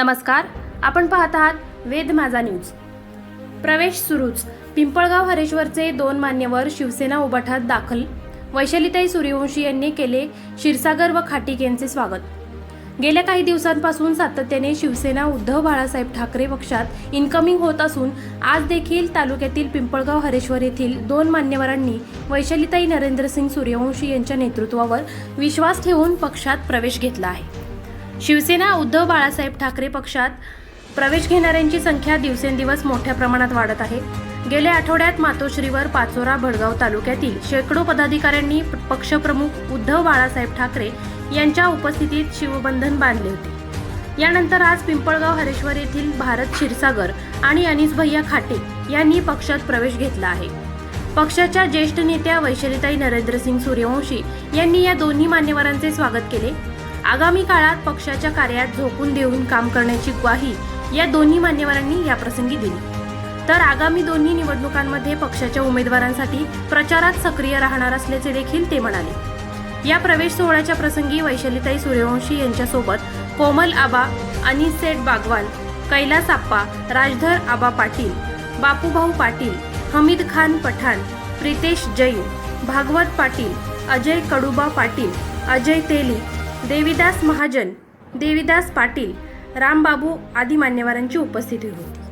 नमस्कार आपण पाहत आहात वेद माझा न्यूज. प्रवेश सुरूच. पिंपळगाव हरेश्वरचे दोन मान्यवर शिवसेना उभाठात दाखल. वैशालीताई सूर्यवंशी यांनी केले क्षीरसागर व खाटीक यांचे स्वागत. गेल्या काही दिवसांपासून सातत्याने शिवसेना उद्धव बाळासाहेब ठाकरे पक्षात इन्कमिंग होत असून आज देखील तालुक्यातील पिंपळगाव हरेश्वर येथील दोन मान्यवरांनी वैशालीताई नरेंद्रसिंग सूर्यवंशी यांच्या नेतृत्वावर विश्वास ठेवून पक्षात प्रवेश घेतला आहे. शिवसेना उद्धव बाळासाहेब ठाकरे पक्षात प्रवेश घेणाऱ्यांची संख्या दिवसेंदिवस मोठ्या प्रमाणात वाढत आहे. गेल्या आठवड्यात मातोश्रीवर पाचोरा भडगाव तालुक्यातील शेकडो पदाधिकाऱ्यांनी पक्षप्रमुख उद्धव बाळासाहेब ठाकरे यांच्या उपस्थितीत शिवबंधन बांधले होते. यानंतर आज पिंपळगाव हरेश्वर येथील भारत क्षीरसागर आणि अनिस भैया खाटे यांनी पक्षात प्रवेश घेतला आहे. पक्षाच्या ज्येष्ठ नेत्या वैशालीताई नरेंद्रसिंग सूर्यवंशी यांनी या दोन्ही मान्यवरांचे स्वागत केले. आगामी काळात पक्षाच्या कार्यात झोकून देऊन काम करण्याची ग्वाही या दोन्ही मान्यवरांनी याप्रसंगी दिली. तर आगामी दोन्ही निवडणुकांमध्ये पक्षाच्या उमेदवारांसाठी प्रचारात सक्रिय राहणार असल्याचे देखील ते म्हणाले. या प्रवेश सोहळ्याच्या प्रसंगी वैशालीताई सूर्यवंशी यांच्यासोबत कोमल आबा अनिस सेठ बागवान कैलास आप्पा राजधर आबा पाटील बापूभाऊ पाटील हमीद खान पठाण प्रितेश जैन भागवत पाटील अजय कडुबा पाटील अजय तेली देविदास महाजन देविदास पाटील रामबाबू आदी मान्यवरांची उपस्थिती होती.